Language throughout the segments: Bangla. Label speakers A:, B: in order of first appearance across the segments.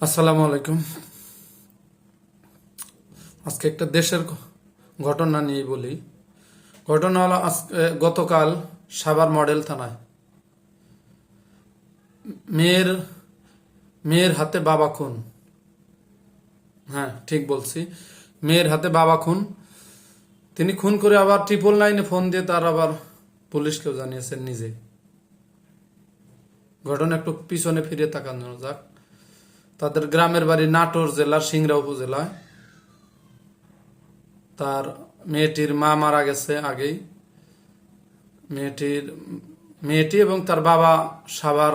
A: আসসালামু আলাইকুম। আজকে একটা দেশের ঘটনা নিয়ে বলি। ঘটনা হলো আজকে, গতকাল সাভার মডেল থানায়। মেয়ের মেয়ের হাতে বাবা খুন। হ্যাঁ ঠিক বলছি। মেয়ের হাতে বাবা খুন। তিনি খুন করে আবার ট্রিপল নাইনে ফোন দিয়ে তার আবার পুলিশকেও জানিয়েছেন নিজে ঘটনা একটু পিছনে ফিরে তাকানো যাক। তাদের গ্রামের বাড়ি নাটোর জেলার সিংড়া উপজেলায়। তার মেয়েটির মা মারা গেছে আগেই। মেয়েটির, মেয়েটি এবং তার বাবা সাভার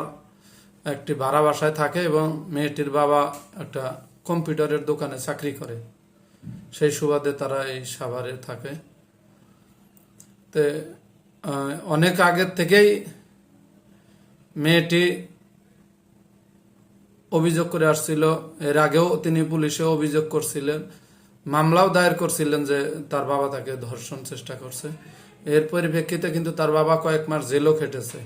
A: একটি ভাড়া বাসায় থাকে এবং মেয়েটির বাবা একটা কম্পিউটারের দোকানে চাকরি করে। সেই সুবাদে তারা এই সাভারে থাকে। তে অনেক আগের থেকেই মেয়েটি অভিযোগ করে আসছিল। এর আগেও তিনি পুলিশে অভিযোগ করছিলেন। মামলাও দায়ের করছিলেন যে তার বাবা তাকে ধর্ষণ চেষ্টা করছে। এর পরিপ্রেক্ষিতে কিন্তু তার বাবা কয়েক মাস জেলও খেটেছে।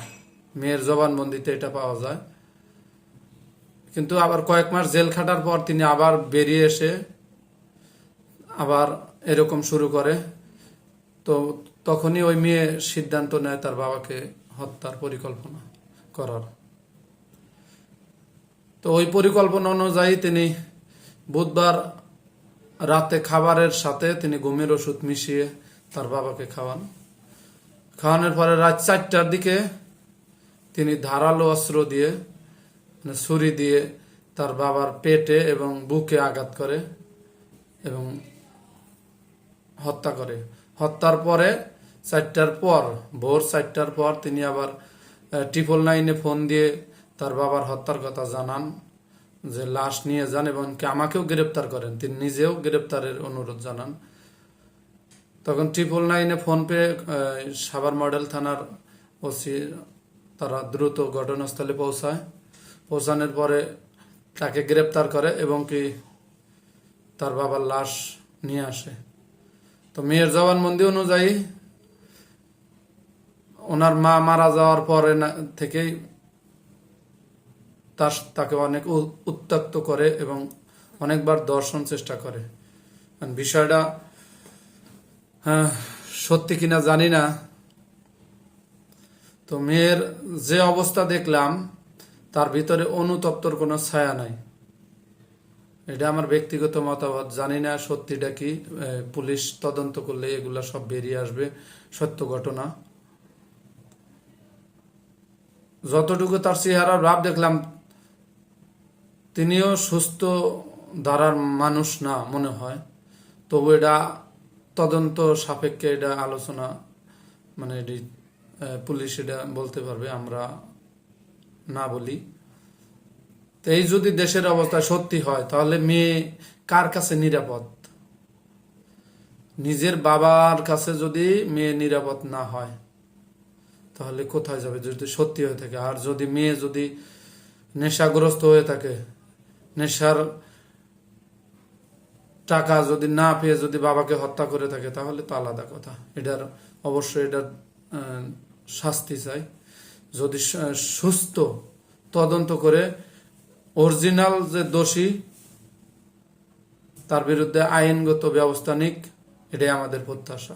A: মেয়ের জবানবন্দিতে এটা পাওয়া যায়। কিন্তু আবার কয়েক মাস জেল খাটার পর তিনি আবার বেরিয়ে এসে আবার এরকম শুরু করে। তো তখনই ওই মেয়ে সিদ্ধান্ত নেয় তার বাবাকে হত্যার পরিকল্পনা করার। তো ওই পরিকল্পনা অনুযায়ী তিনি বুধবার রাতে খাবারের সাথে তিনি ঘুমের ওষুধ মিশিয়ে তার বাবাকে খাওয়ান। খাওয়ানোর পরে রাত চারটার দিকে তিনি ধারালো অস্ত্র দিয়ে মানে ছুরি দিয়ে তার বাবার পেটে এবং বুকে আঘাত করে এবং হত্যা করে। হত্যার পরে চারটার পর, ভোর চারটার পর তিনি আবার ট্রিপল নাইনে ফোন দিয়ে তার বাবার হত্যার কথা জানান, যে লাশ নিয়ে যান এবং কি আমাকেও গ্রেপ্তার করেন, তিনি নিজেও গ্রেপ্তারের অনুরোধ জানান। তখন ট্রিপল নাইনে ফোন পেয়ে সাভার মডেল থানার ওসি, তারা দ্রুত ঘটনাস্থলে পৌঁছায়। পৌঁছানোর পরে তাকে গ্রেপ্তার করে এবং কি তার বাবার লাশ নিয়ে আসে। তো মেয়ের জবানবন্দি অনুযায়ী, ওনার মা মারা যাওয়ার পরে থেকেই তার তাকে অনেক উ- উত্ত্যক্ত করে এবং অনেকবার দর্শন চেষ্টা করে। বিষয়টা হ্যাঁ, সত্যি কিনা জানি না। তো মেয়ের যে অবস্থা দেখলাম তার ভিতরে অনুতপ্তর কোনো ছায়া নাই। এটা আমার ব্যক্তিগত মতামত জানি না সত্যিটা কি পুলিশ তদন্ত করলে এগুলা সব বেরিয়ে আসবে সত্য ঘটনা। যতটুকু তার চেহারার ভাব দেখলাম তিনিও সুস্থ, ধারার মানুষ না মনে হয়। তবু এটা তদন্ত সাপেক্ষে এটা আলোচনা মানে এটি পুলিশ এটা বলতে পারবে, আমরা না বলি। তো এই যদি দেশের অবস্থা সত্যি হয়, তাহলে মেয়ে কার কাছে নিরাপদ? নিজের বাবার কাছে যদি মেয়ে নিরাপদ না হয়, তাহলে কোথায় যাবে যদি সত্যি হয়ে থাকে? আর যদি মেয়ে যদি নেশাগ্রস্ত হয়ে থাকে নেশার টাকা যদি না পেয়ে যদি বাবাকে হত্যা করে থাকে, তাহলে তো আলাদা কথা। এটার অবশ্যই এটার শাস্তি চাই। যদি সুস্থ তদন্ত করে অরিজিনাল যে দোষী, তার বিরুদ্ধে আইনগত ব্যবস্থা নিক, এটাই আমাদের প্রত্যাশা।